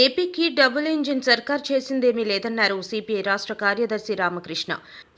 ఏపీకి double engine సర్కార్ చేసిందేమీ లేదన్నారు సిపిఐ రాష్ట్ర కార్యదర్శి రామకృష్ణ.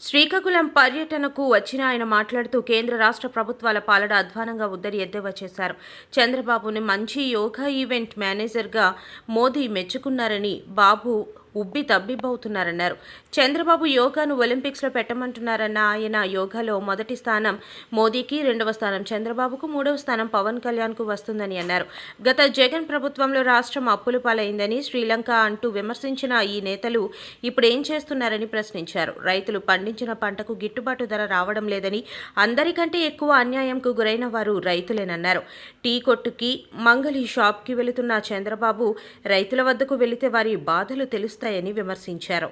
శ్రీకాకుళం పర్యటనకు వచ్చిన ఆయన మాట్లాడుతూ కేంద్ర రాష్ట్ర ప్రభుత్వాల పాలన అధ్వానంగా ఉందని ఎద్దేవా చేశారు. చంద్రబాబుని మంచి యోగా ఈవెంట్ మేనేజర్గా మోదీ మెచ్చుకున్నారని బాబు ఉబ్బి తబ్బిబ్బవుతున్నారన్నారు. చంద్రబాబు యోగాను ఒలింపిక్స్లో పెట్టమంటున్నారన్న ఆయన యోగాలో మొదటి స్థానం మోదీకి రెండవ స్థానం చంద్రబాబుకు మూడవ స్థానం పవన్ కళ్యాణ్కు వస్తుందని అన్నారు. గత జగన్ ప్రభుత్వంలో రాష్ట్రం అప్పుల పాలైందని శ్రీలంక అంటూ విమర్శించిన ఈ నేతలు ఇప్పుడు ఏం చేస్తున్నారని ప్రశ్నించారు. రైతులు పండించిన పంటకు గిట్టుబాటు ధర రావడం లేదని అందరికంటే ఎక్కువ అన్యాయంకు గురైన వారు రైతులేనన్నారు. టీ కొట్టుకి మంగళి షాప్కి వెళుతున్న చంద్రబాబు రైతుల వద్దకు వెళితే వారి బాధలు వస్తాయని విమర్శించారు.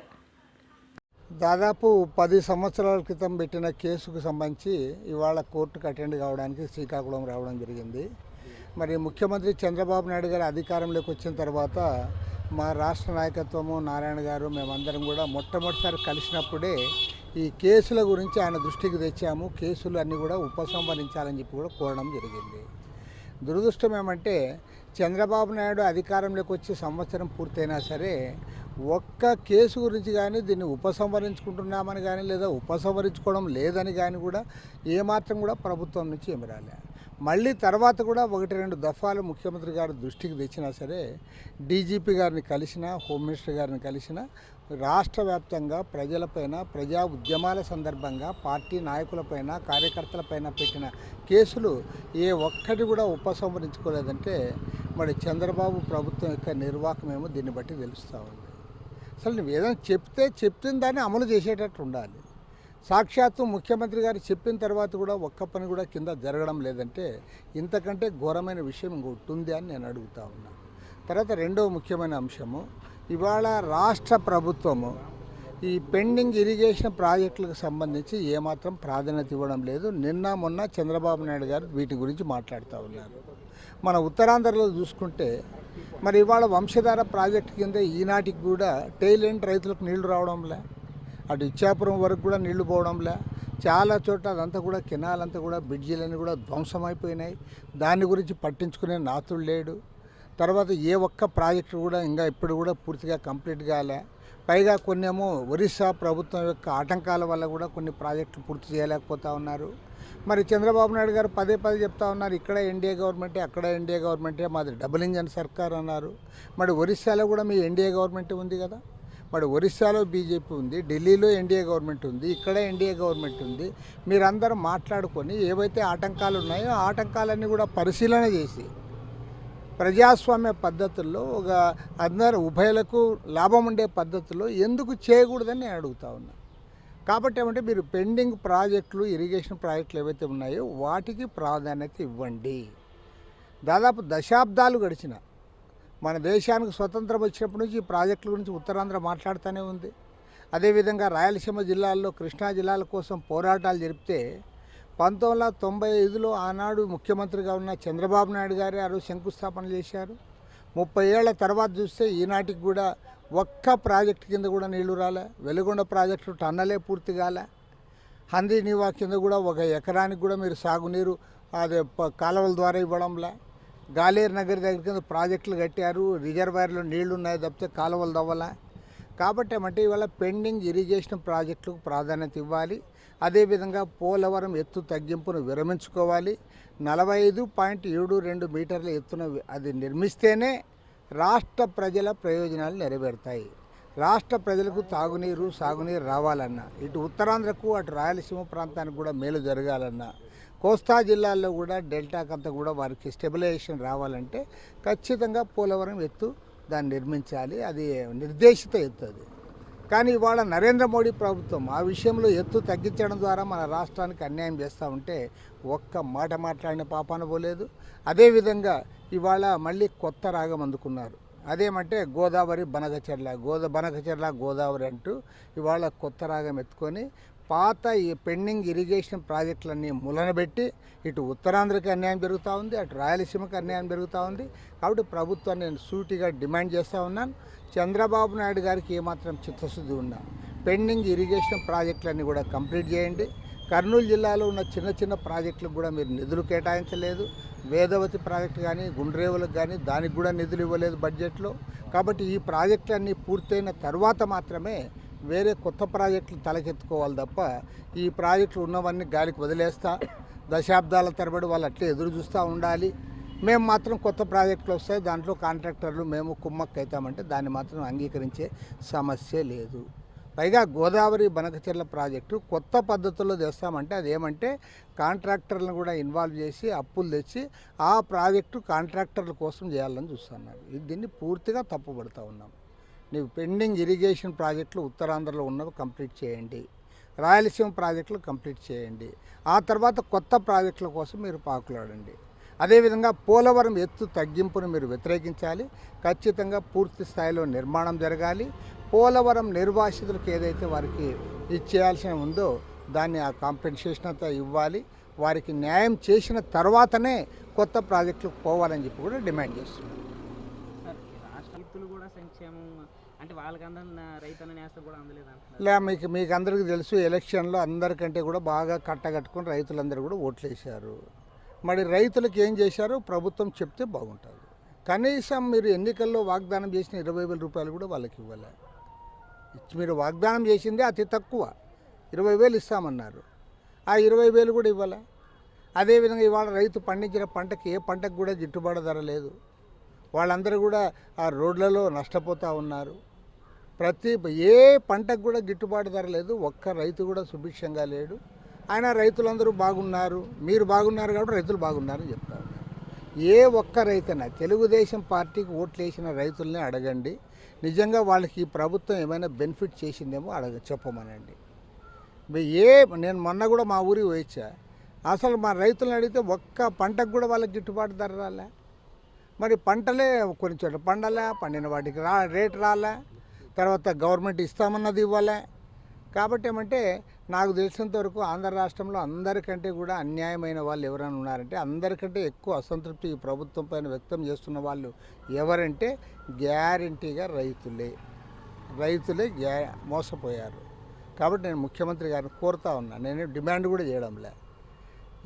దాదాపు పది సంవత్సరాల క్రితం పెట్టిన కేసుకు సంబంధించి ఇవాళ కోర్టుకు అటెండ్ కావడానికి శ్రీకాకుళం రావడం జరిగింది. మరి ముఖ్యమంత్రి చంద్రబాబు నాయుడు గారు అధికారంలోకి వచ్చిన తర్వాత మా రాష్ట్ర నాయకత్వము నారాయణ గారు మేమందరం కూడా మొట్టమొదటిసారి కలిసినప్పుడే ఈ కేసుల గురించి ఆయన దృష్టికి తెచ్చాము. కేసులు అన్నీ కూడా ఉపసంహరించాలని చెప్పి కూడా కోరడం జరిగింది. దురదృష్టం ఏమంటే చంద్రబాబు నాయుడు అధికారంలోకి వచ్చి సంవత్సరం పూర్తయినా సరే ఒక్క కేసు గురించి కానీ దీన్ని ఉపసంహరించుకుంటున్నామని కానీ లేదా ఉపసంహరించుకోవడం లేదని కానీ కూడా ఏమాత్రం కూడా ప్రభుత్వం నుంచి ఏమి రాలే. మళ్ళీ తర్వాత కూడా ఒకటి రెండు దఫాలు ముఖ్యమంత్రి గారు దృష్టికి తెచ్చినా సరే డీజీపీ గారిని కలిసిన హోమ్ మినిస్టర్ గారిని కలిసిన రాష్ట్ర వ్యాప్తంగా ప్రజలపైన ప్రజా ఉద్యమాల సందర్భంగా పార్టీ నాయకులపైన కార్యకర్తలపైన పెట్టిన కేసులు ఏ ఒక్కటి కూడా ఉపసంహరించుకోలేదంటే మరి చంద్రబాబు ప్రభుత్వం యొక్క నిర్వాహకమేమో దీన్ని బట్టి తెలుస్తూ ఉంది. అసలు నువ్వు ఏదైనా చెప్తే చెప్పిన దాన్ని అమలు చేసేటట్టు ఉండాలి. సాక్షాత్తు ముఖ్యమంత్రి గారు చెప్పిన తర్వాత కూడా ఒక్క పని కూడా కింద జరగడం లేదంటే ఇంతకంటే ఘోరమైన విషయం ఇంకొకటి ఉంది అని నేను అడుగుతా ఉన్నాను తర్వాత రెండవ ముఖ్యమైన అంశము ఇవాళ రాష్ట్ర ప్రభుత్వము ఈ పెండింగ్ ఇరిగేషన్ ప్రాజెక్టులకు సంబంధించి ఏమాత్రం ప్రాధాన్యత ఇవ్వడం లేదు. నిన్న మొన్న చంద్రబాబు నాయుడు గారు వీటి గురించి మాట్లాడుతూ ఉన్నారు. మన ఉత్తరాంధ్రలో చూసుకుంటే మరి ఇవాళ వంశధార ప్రాజెక్టు కింద ఈనాటికి కూడా టెయిల్ ఎండ్ రైతులకు నీళ్ళు రావడంలే. అటు ఇచ్చాపురం వరకు కూడా నీళ్ళు పోవడంలే. చాలా చోట్ల అదంతా కూడా కెనాలంతా కూడా బ్రిడ్జీలన్నీ కూడా ధ్వంసమైపోయినాయి. దాని గురించి పట్టించుకునే నాతుడు లేడు. తర్వాత ఏ ఒక్క ప్రాజెక్టు కూడా ఇంకా ఇప్పుడు కూడా పూర్తిగా కంప్లీట్ కాలే. పైగా కొన్ని ఏమో ఒరిస్సా ప్రభుత్వం యొక్క ఆటంకాల వల్ల కూడా కొన్ని ప్రాజెక్టులు పూర్తి చేయలేకపోతా ఉన్నారు. మరి చంద్రబాబు నాయుడు గారు పదే పదే చెప్తా ఉన్నారు ఇక్కడ ఎన్డీఏ గవర్నమెంటే అక్కడ ఎన్డీఏ గవర్నమెంటే మాది డబుల్ ఇంజన్ సర్కార్ అన్నారు. మరి ఒరిస్సాలో కూడా మీ ఎన్డీఏ గవర్నమెంట్ ఉంది కదా? మరి ఒరిస్సాలో బీజేపీ ఉంది ఢిల్లీలో ఎన్డీఏ గవర్నమెంట్ ఉంది ఇక్కడ ఎన్డీఏ గవర్నమెంట్ ఉంది. మీరందరూ మాట్లాడుకొని ఏవైతే ఆటంకాలు ఉన్నాయో ఆటంకాలన్నీ కూడా పరిశీలన చేసి ప్రజాస్వామ్య పద్ధతుల్లో ఒక అందరు ఉభయలకు లాభం ఉండే పద్ధతిలో ఎందుకు చేయకూడదని నేను అడుగుతా ఉన్నా. కాబట్టి ఏమంటే మీరు పెండింగ్ ప్రాజెక్టులు ఇరిగేషన్ ప్రాజెక్టులు ఏవైతే ఉన్నాయో వాటికి ప్రాధాన్యత ఇవ్వండి. దాదాపు దశాబ్దాలు గడిచిన మన దేశానికి స్వతంత్రం వచ్చినప్పటి నుంచి ఈ ప్రాజెక్టుల గురించి ఉత్తరాంధ్ర మాట్లాడుతూనే ఉంది. అదేవిధంగా రాయలసీమ జిల్లాల్లో కృష్ణా జిల్లాల కోసం పోరాటాలు జరిపితే పంతొమ్మిది వందల తొంభై ఐదులో ఆనాడు ముఖ్యమంత్రిగా ఉన్న చంద్రబాబు నాయుడు గారే ఆ రోజు శంకుస్థాపన చేశారు. ముప్పై ఏళ్ళ తర్వాత చూస్తే ఈనాటికి కూడా ఒక్క ప్రాజెక్టు కింద కూడా నీళ్ళు రాలే వెలుగొండ ప్రాజెక్టు టన్నలే పూర్తి కాలే హందీ నీవా కింద కూడా ఒక ఎకరానికి కూడా మీరు సాగునీరు అదే కాలువల ద్వారా ఇవ్వడంలే. గాలేరు నగర్ దగ్గర కింద ప్రాజెక్టులు కట్టారు రిజర్వాయర్లో నీళ్ళు ఉన్నాయి తప్పితే కాలువలు దవ్వలే కాబట్టి ఏమంటే ఇవాళ పెండింగ్ ఇరిగేషన్ ప్రాజెక్టులకు ప్రాధాన్యత ఇవ్వాలి. అదేవిధంగా పోలవరం ఎత్తు తగ్గింపును విరమించుకోవాలి. నలభై ఐదు పాయింట్ ఏడు రెండు మీటర్ల ఎత్తున అది నిర్మిస్తేనే రాష్ట్ర ప్రజల ప్రయోజనాలు నెరవేరుతాయి. రాష్ట్ర ప్రజలకు తాగునీరు సాగునీరు రావాలన్నా ఇటు ఉత్తరాంధ్రకు అటు రాయలసీమ ప్రాంతానికి కూడా మేలు జరగాలన్నా కోస్తా జిల్లాల్లో కూడా డెల్టాకంతా కూడా వారికి స్టెబిలైజేషన్ రావాలంటే ఖచ్చితంగా పోలవరం ఎత్తు దాన్ని నిర్మించాలి. అది నిర్దేశిత ఎత్తు అది. కానీ ఇవాళ నరేంద్ర మోడీ ప్రభుత్వం ఆ విషయంలో ఎత్తు తగ్గించడం ద్వారా మన రాష్ట్రానికి అన్యాయం చేస్తూ ఉంటే ఒక్క మాట మాట్లాడిన పాపాన పోలేదు. అదేవిధంగా ఇవాళ మళ్ళీ కొత్త రాగం అందుకున్నారు. అదేమంటే గోదావరి బనగచెర్ల గోద బనగచెర్ల గోదావరి అంటూ ఇవాళ కొత్త రాగం ఎత్తుకొని పాత ఈ పెండింగ్ ఇరిగేషన్ ప్రాజెక్టులన్నీ ములనబెట్టి ఇటు ఉత్తరాంధ్రకి అన్యాయం జరుగుతూ ఉంది అటు రాయలసీమకి అన్యాయం జరుగుతూ ఉంది. కాబట్టి ప్రభుత్వాన్ని నేను సూటిగా డిమాండ్ చేస్తూ ఉన్నాను. చంద్రబాబు నాయుడు గారికి ఏమాత్రం చిత్తశుద్ధి ఉన్నా పెండింగ్ ఇరిగేషన్ ప్రాజెక్టులన్నీ కూడా కంప్లీట్ చేయండి. కర్నూలు జిల్లాలో ఉన్న చిన్న చిన్న ప్రాజెక్టులకు కూడా మీరు నిధులు కేటాయించలేదు. వేదవతి ప్రాజెక్టు కానీ గుండ్రేవులకు కానీ దానికి కూడా నిధులు ఇవ్వలేదు బడ్జెట్లో. కాబట్టి ఈ ప్రాజెక్టులన్నీ పూర్తయిన తర్వాత మాత్రమే వేరే కొత్త ప్రాజెక్టులు తలకెత్తుకోవాలి తప్ప ఈ ప్రాజెక్టులు ఉన్నవన్నీ గాలికి వదిలేస్తా. దశాబ్దాల తరబడి వాళ్ళు అట్లే ఎదురు చూస్తూ ఉండాలి. మేము మాత్రం కొత్త ప్రాజెక్టులు వస్తాయి. దాంట్లో కాంట్రాక్టర్లు మేము కుమ్మక్క అవుతామంటే దాన్ని మాత్రం అంగీకరించే సమస్య లేదు. పైగా గోదావరి బనకచెర్ల ప్రాజెక్టు కొత్త పద్ధతుల్లో తెస్తామంటే అదేమంటే కాంట్రాక్టర్లను కూడా ఇన్వాల్వ్ చేసి అప్పులు తెచ్చి ఆ ప్రాజెక్టు కాంట్రాక్టర్ల కోసం చేయాలని చూస్తున్నారు. దీన్ని పూర్తిగా తప్పుపడుతూ ఉన్నాం. నీవు పెండింగ్ ఇరిగేషన్ ప్రాజెక్టులు ఉత్తరాంధ్రలో ఉన్నవి కంప్లీట్ చేయండి. రాయలసీమ ప్రాజెక్టులు కంప్లీట్ చేయండి. ఆ తర్వాత కొత్త ప్రాజెక్టుల కోసం మీరు పాకులాడండి. అదేవిధంగా పోలవరం ఎత్తు తగ్గింపును మీరు వ్యతిరేకించాలి. ఖచ్చితంగా పూర్తి స్థాయిలో నిర్మాణం జరగాలి. పోలవరం నిర్వాసితులకు ఏదైతే వారికి ఇచ్చేయాల్సిన ఉందో దాన్ని ఆ కాంపెన్సేషన్ అంతా ఇవ్వాలి. వారికి న్యాయం చేసిన తర్వాతనే కొత్త ప్రాజెక్టులకు పోవాలని చెప్పి కూడా డిమాండ్ చేస్తున్నాం సార్ ఈ రాష్ట్ర రైతులు కూడా సంక్షేమం అంటే వాళ్ళకి రైతన్న నేస్తం కూడా అందలేదు లే మీకు మీకు అందరికీ తెలుసు ఎలక్షన్లో అందరికంటే కూడా బాగా కట్టగట్టుకుని రైతులందరూ కూడా ఓట్లేశారు. మరి రైతులకు ఏం చేశారు? ప్రభుత్వం చెప్తే బాగుంటుంది. కనీసం మీరు ఎన్నికల్లో వాగ్దానం చేసిన ఇరవై వేల రూపాయలు కూడా వాళ్ళకి ఇవ్వలే. మీరు వాగ్దానం చేసిందే అతి తక్కువ. ఇరవై వేలు ఇస్తామన్నారు. ఆ ఇరవై వేలు కూడా ఇవ్వలే. అదేవిధంగా ఇవాళ రైతు పండించిన పంటకి ఏ పంటకు కూడా గిట్టుబాటు ధర లేదు. వాళ్ళందరూ కూడా ఆ రోడ్లలో నష్టపోతూ ఉన్నారు. ప్రతి ఏ పంటకు కూడా గిట్టుబాటు ధర లేదు. ఒక్క రైతు కూడా సుభిక్షంగా లేడు. ఆయన రైతులందరూ బాగున్నారు. మీరు బాగున్నారు కాబట్టి రైతులు బాగున్నారని చెప్తా ఉన్నారు ఏ ఒక్క రైతైనా తెలుగుదేశం పార్టీకి ఓట్లు వేసిన రైతుల్ని అడగండి. నిజంగా వాళ్ళకి ఈ ప్రభుత్వం ఏమైనా బెనిఫిట్ చేసిందేమో అడగ చెప్పమనండి. ఏ నేను మొన్న కూడా మా ఊరికి పోయిచ్చా. అసలు మా రైతులను అడిగితే ఒక్క పంటకు కూడా వాళ్ళకి గిట్టుబాటు ధర రాలే. మరి పంటలే కొన్ని చోట్ల పండలే పండిన వాటికి రా రేటు రాలే. తర్వాత గవర్నమెంట్ ఇస్తామన్నది ఇవ్వాలి. కాబట్టి ఏమంటే నాకు తెలిసినంత వరకు ఆంధ్ర రాష్ట్రంలో అందరికంటే కూడా అన్యాయమైన వాళ్ళు ఎవరైనా ఉన్నారంటే అందరికంటే ఎక్కువ అసంతృప్తి ఈ ప్రభుత్వం పైన వ్యక్తం చేస్తున్న వాళ్ళు ఎవరంటే గ్యారంటీగా రైతులే. రైతులే గ్యా మోసపోయారు. కాబట్టి నేను ముఖ్యమంత్రి గారిని కోరుతా ఉన్నా. నేను డిమాండ్ కూడా చేయడంలే.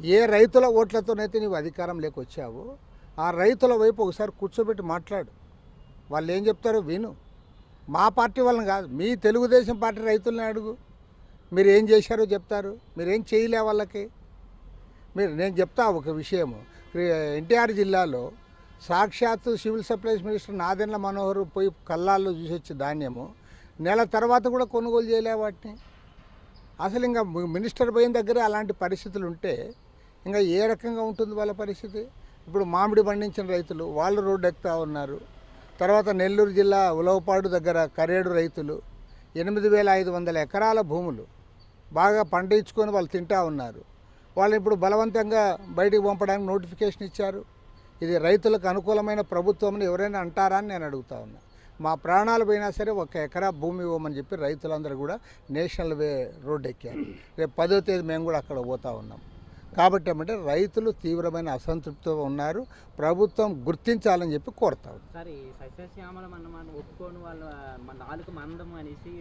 ఏ రైతుల ఓట్లతోనైతే నీవు అధికారం లేకొచ్చావో ఆ రైతుల వైపు ఒకసారి కూర్చోబెట్టి మాట్లాడు. వాళ్ళు ఏం చెప్తారో విను. మా పార్టీ వాళ్ళని కాదు మీ తెలుగుదేశం పార్టీ రైతుల్ని అడుగు. మీరు ఏం చేశారో చెప్తారు. మీరు ఏం చేయలే వాళ్ళకి. మీరు నేను చెప్తా ఒక విషయము. ఎన్టీఆర్ జిల్లాలో సాక్షాత్తు civil supplies minister Nadendla Manohar పోయి కల్లాల్లో చూసి వచ్చి ధాన్యము. నెల తర్వాత కూడా కొనుగోలు చేయలే వాటిని. అసలు ఇంకా మినిస్టర్ పోయిన దగ్గర అలాంటి పరిస్థితులు ఉంటే ఇంకా ఏ రకంగా ఉంటుంది వాళ్ళ పరిస్థితి? ఇప్పుడు మామిడి పండించిన రైతులు వాళ్ళు రోడ్డు ఎక్కుతా ఉన్నారు. తర్వాత నెల్లూరు జిల్లా ఉలవపాడు దగ్గర కరేడు రైతులు ఎనిమిది వేల ఐదు వందల ఎకరాల భూములు బాగా పండించుకొని వాళ్ళు తింటా ఉన్నారు. వాళ్ళని ఇప్పుడు బలవంతంగా బయటికి పంపడానికి నోటిఫికేషన్ ఇచ్చారు. ఇది రైతులకు అనుకూలమైన ప్రభుత్వం ఎవరైనా అంటారా అని నేను అడుగుతా ఉన్నా. మా ప్రాణాలు పోయినా సరే ఒక ఎకరా భూమి ఇవ్వమని చెప్పి రైతులందరూ కూడా నేషనల్ వే రోడ్డు ఎక్కారు. రేపు పదో తేదీ మేము కూడా అక్కడ పోతా ఉన్నాం. కాబట్టి ఏమంటే రైతులు తీవ్రమైన అసంతృప్తితో ఉన్నారు. ప్రభుత్వం గుర్తించాలని చెప్పి కోరుతా ఉన్నాం. సార్ ఈ సస్యశ్యామల మన మనం ఒప్పుకొని వాళ్ళ మన నాలుగు మందం అనేసి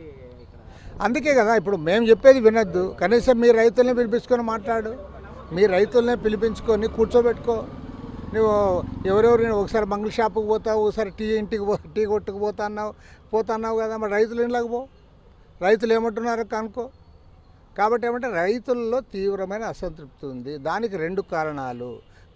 ఇక్కడ అందుకే కదా ఇప్పుడు మేము చెప్పేది వినొద్దు. కనీసం మీ రైతుల్ని పిలిపించుకొని మాట్లాడు. మీ రైతుల్ని పిలిపించుకొని కూర్చోబెట్టుకో. నువ్వు ఎవరెవరు నేను ఒకసారి మంగళ షాపుకి పోతావు ఒకసారి టీ ఇంటికి పో టీ కొట్టుకు పోతా అన్నావు పోతా అన్నావు కదా మరి రైతులు ఇంట్లోకి పో. రైతులు ఏమంటున్నారో కనుక్కో. కాబట్టి ఏమంటే రైతుల్లో తీవ్రమైన అసంతృప్తి ఉంది. దానికి రెండు కారణాలు.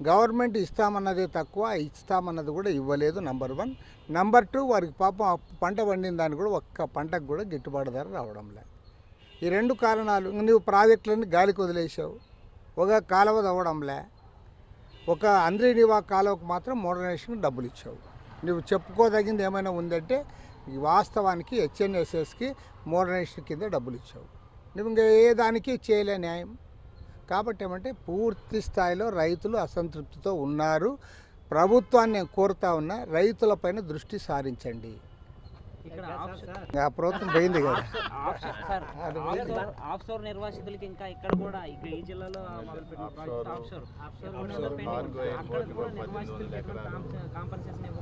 గవర్నమెంట్ ఇస్తామన్నది తక్కువ ఇస్తామన్నది కూడా ఇవ్వలేదు నంబర్ వన్. నంబర్ టూ వారికి పాపం పంట పండిన దానికి కూడా ఒక్క పంటకు కూడా గిట్టుబాటు ధర రావడం లే ఈ రెండు కారణాలు నువ్వు ప్రాజెక్టులన్నీ గాలికి వదిలేసావు. ఒక కాలువ తవ్వడంలే ఒక అంద్రీనివా కాలువకు మాత్రం మోడర్నైజేషన్ డబ్బులు ఇచ్చావు. నువ్వు చెప్పుకోదగింది ఏమైనా ఉందంటే వాస్తవానికి హెచ్ఎన్ఎస్ఎస్కి మోడర్నైజేషన్ కింద డబ్బులు ఇచ్చావు. ఇంకా ఏ దానికి చేయలే న్యాయం. కాబట్టి ఏమంటే పూర్తి స్థాయిలో రైతులు అసంతృప్తితో ఉన్నారు. ప్రభుత్వాన్ని నేను కోరుతా ఉన్నా రైతులపైన దృష్టి సారించండి. ఇక్కడ ఆఫ్షోర్ ఆ ప్రభుత్వం పోయింది కదా. ఆఫ్షోర్ నిర్వాసితులకి ఇంకా ఇక్కడ కూడా ఇక్కడ ఈ జిల్లాలో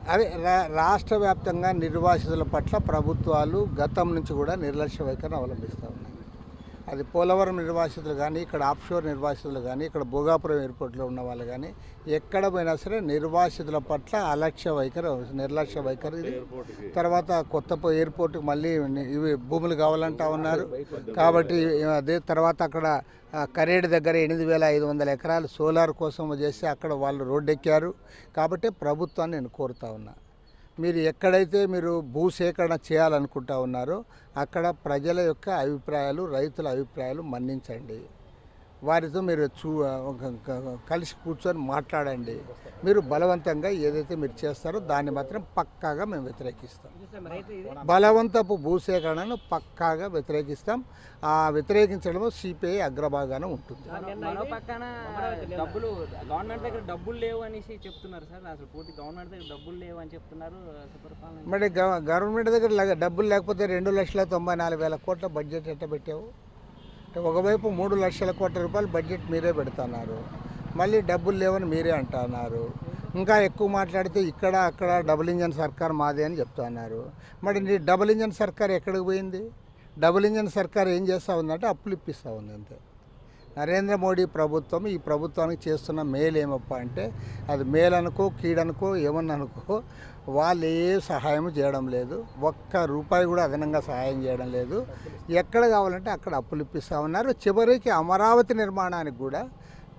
అదే రా- రాష్ట్ర వ్యాప్తంగా నిర్వాసితుల పట్ల ప్రభుత్వాలు గతం నుంచి కూడా నిర్లక్ష్య వైఖరిని అవలంబిస్తూ ఉన్నాయి. అది పోలవరం నిర్వాసితులు కానీ ఇక్కడ ఆఫ్షోర్ నిర్వాసితులు కానీ ఇక్కడ భోగాపురం ఎయిర్పోర్ట్లో ఉన్న వాళ్ళు కానీ ఎక్కడ పోయినా సరే నిర్వాసితుల పట్ల అలక్ష్య వైఖరి నిర్లక్ష్య వైఖరి తర్వాత కొత్త ఎయిర్పోర్ట్కి మళ్ళీ ఇవి భూములు కావాలంటా ఉన్నారు. కాబట్టి అదే తర్వాత అక్కడ కరేడు దగ్గర ఎనిమిది వేల ఐదు వందల ఎకరాలు సోలార్ కోసం చేసి అక్కడ వాళ్ళు రోడ్డెక్కారు. కాబట్టి ప్రభుత్వాన్ని నేను కోరుతా ఉన్నా. మీరు ఎక్కడైతే మీరు భూసేకరణ చేయాలనుకుంటా ఉన్నారో అక్కడ ప్రజల యొక్క అభిప్రాయాలు రైతుల అభిప్రాయాలు మన్నించండి. వారితో మీరు చూ కలిసి కూర్చొని మాట్లాడండి. మీరు బలవంతంగా ఏదైతే మీరు చేస్తారో దాన్ని మాత్రం పక్కాగా మేము వ్యతిరేకిస్తాం. బలవంతపు భూసేకరణను పక్కాగా వ్యతిరేకిస్తాం. ఆ వ్యతిరేకించడం సిపిఐ అగ్రభాగాన ఉంటుంది. డబ్బులు గవర్నమెంట్ దగ్గర డబ్బులు లేవు అనేసి చెప్తున్నారు సార్. అసలు పూర్తి గవర్నమెంట్ దగ్గర డబ్బులు లేవు అని చెప్తున్నారు మరి గవ- గవర్నమెంట్ దగ్గర డబ్బులు లేకపోతే రెండు లక్షల తొంభై నాలుగు వేల కోట్ల బడ్జెట్ ఎట్ట పెట్టావు ఒకవైపు మూడు లక్షల కోట్ల రూపాయలు బడ్జెట్ మీరే పెడుతున్నారు. మళ్ళీ డబ్బులు లేవని మీరే అంటున్నారు. ఇంకా ఎక్కువ మాట్లాడితే ఇక్కడ అక్కడ డబుల్ ఇంజన్ సర్కార్ మాదే అని చెప్తున్నారు. మరి నీ డబుల్ ఇంజన్ సర్కార్ ఎక్కడికి పోయింది? డబుల్ ఇంజన్ సర్కార్ ఏం చేస్తూ ఉందంటే అప్పులు ఇప్పిస్తూ ఉంది అంతే. నరేంద్ర మోడీ ప్రభుత్వం ఈ ప్రభుత్వానికి చేస్తున్న మేలు ఏమప్ప అంటే అది మేలనుకో కీడనుకో ఏమన్ననుకో వాళ్ళు ఏ సహాయం చేయడం లేదు. ఒక్క రూపాయి కూడా అదనంగా సహాయం చేయడం లేదు. ఎక్కడ కావాలంటే అక్కడ అప్పులు ఇప్పిస్తూ ఉన్నారు. చివరికి అమరావతి నిర్మాణానికి కూడా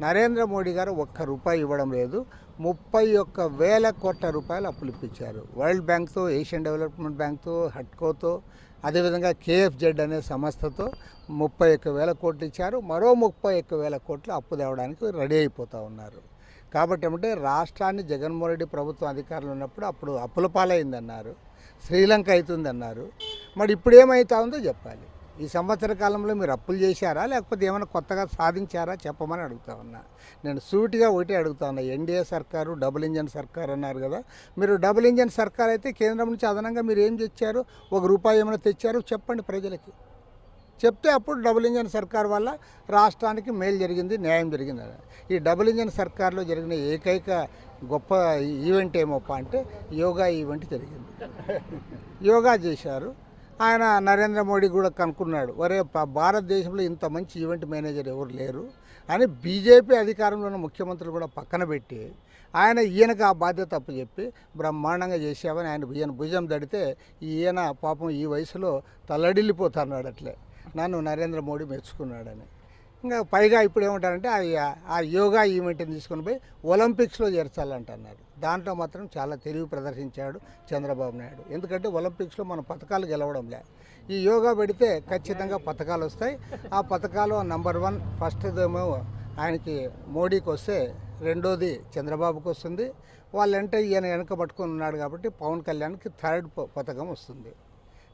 నరేంద్ర మోడీ గారు ఒక్క రూపాయి ఇవ్వడం లేదు. ముప్పై ఒక్క వేల కోట్ల రూపాయలు అప్పులు ఇప్పించారు. వరల్డ్ బ్యాంక్తో ఏషియన్ డెవలప్మెంట్ బ్యాంక్తో హట్కోతో అదేవిధంగా కేఎఫ్జెడ్ అనే సంస్థతో ముప్పై ఒక్క వేల కోట్లు ఇచ్చారు. మరో ముప్పై ఒక్క వేల కోట్లు అప్పు తేవడానికి రెడీ అయిపోతూ ఉన్నారు. కాబట్టి ఏమంటే రాష్ట్రాన్ని జగన్మోహన్ రెడ్డి ప్రభుత్వం అధికారులు ఉన్నప్పుడు అప్పుడు అప్పుల పాలైందన్నారు. శ్రీలంక అవుతుందన్నారు మరి ఇప్పుడు ఏమవుతా ఉందో చెప్పాలి. ఈ సంవత్సర కాలంలో మీరు అప్పులు చేశారా? లేకపోతే ఏమైనా కొత్తగా సాధించారా? చెప్పమని అడుగుతా ఉన్నా. నేను సూటిగా ఒకటి అడుగుతా ఉన్నా. ఎన్డీఏ సర్కారు డబుల్ ఇంజన్ సర్కార్ అన్నారు కదా. మీరు డబుల్ ఇంజన్ సర్కార్ అయితే కేంద్రం నుంచి అదనంగా మీరు ఏం తెచ్చారు? ఒక రూపాయి ఏమైనా తెచ్చారు? చెప్పండి ప్రజలకి. చెప్తే అప్పుడు డబుల్ ఇంజన్ సర్కార్ వల్ల రాష్ట్రానికి మేలు జరిగింది న్యాయం జరిగింది ఈ డబుల్ ఇంజన్ సర్కార్లో జరిగిన ఏకైక గొప్ప ఈవెంట్ ఏమప్ప అంటే యోగా ఈవెంట్ జరిగింది. యోగా చేశారు. ఆయన నరేంద్ర మోడీ కూడా కనుక్కున్నాడు ఒరే భారతదేశంలో ఇంత మంచి ఈవెంట్ మేనేజర్ ఎవరు లేరు? అని బీజేపీ అధికారంలో ఉన్న ముఖ్యమంత్రులు కూడా పక్కన పెట్టి ఆయన ఈయనకు ఆ బాధ్యత అప్పచెప్పి బ్రహ్మాండంగా చేసావని ఆయన ఈయన భుజం దడితే ఈయన పాపం ఈ వయసులో తల్లడిల్లిపోతున్నాడు అట్లే. నన్ను నరేంద్ర మోడీ మెచ్చుకున్నాడని. ఇంకా పైగా ఇప్పుడు ఏమంటారంటే ఆ- ఆ యోగా ఈవెంట్ని తీసుకుని పోయి ఒలింపిక్స్లో చేర్చాలంటున్నారు. దాంట్లో మాత్రం చాలా తెలివి ప్రదర్శించాడు చంద్రబాబు నాయుడు. ఎందుకంటే ఒలింపిక్స్లో మన పథకాలు గెలవడం లే ఈ యోగా పెడితే ఖచ్చితంగా పథకాలు వస్తాయి. ఆ పథకాలు నంబర్ వన్ ఫస్ట్ ఏమో ఆయనకి మోడీకి వస్తే రెండోది చంద్రబాబుకి వస్తుంది. వాళ్ళంటే ఈయన వెనక పట్టుకొని ఉన్నాడు కాబట్టి పవన్ కళ్యాణ్కి థర్డ్ పథకం వస్తుంది.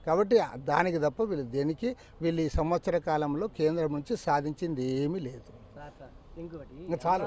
కాబట్టి దానికి తప్ప వీళ్ళు దేనికి వీళ్ళు ఈ సంవత్సర కాలంలో కేంద్రం నుంచి సాధించింది ఏమీ లేదు ఇంకొకటి చాలు.